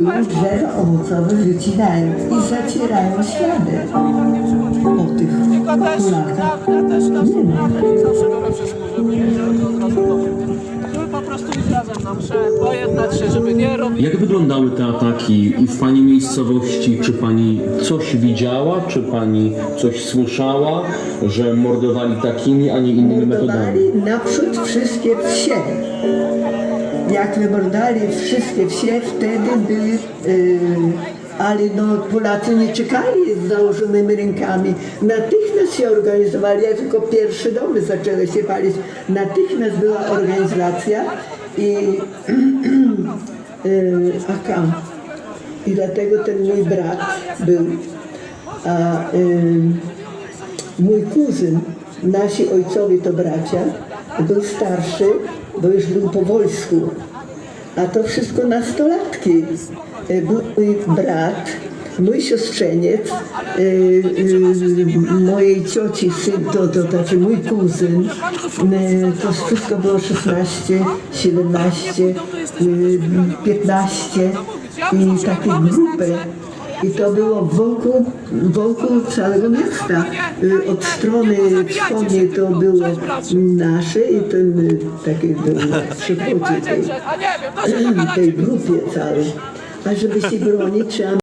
Drzewa owocowe wycinają i zacierają ślady po tych kulakach. Jak wyglądały te ataki w Pani miejscowości? Czy Pani coś widziała? Czy Pani coś słyszała, że mordowali takimi, a nie innymi metodami? Mordowali naprzód wszystkie wsie. Jak wymordali wszystkie wsie, wtedy były, ale no Polacy nie czekali z założonymi rękami. Natychmiast się organizowali, jak tylko pierwsze domy zaczęły się palić, natychmiast była organizacja i yy, AK. I dlatego ten mój brat był, a yy, Mój kuzyn, nasi ojcowie to bracia, był starszy, bo już był po wojsku. A to wszystko nastolatki. E, Był mój brat, mój siostrzeniec, e, e, mojej cioci syn, to, to znaczy mój kuzyn. E, To wszystko było 16, 17, e, 15 i takie grupy. I to było wokół, wokół całego miasta. Y, Od strony wschodniej to było nasze i ten y, taki był tej, wiem, to się tej grupie całej. A żeby się bronić, trzeba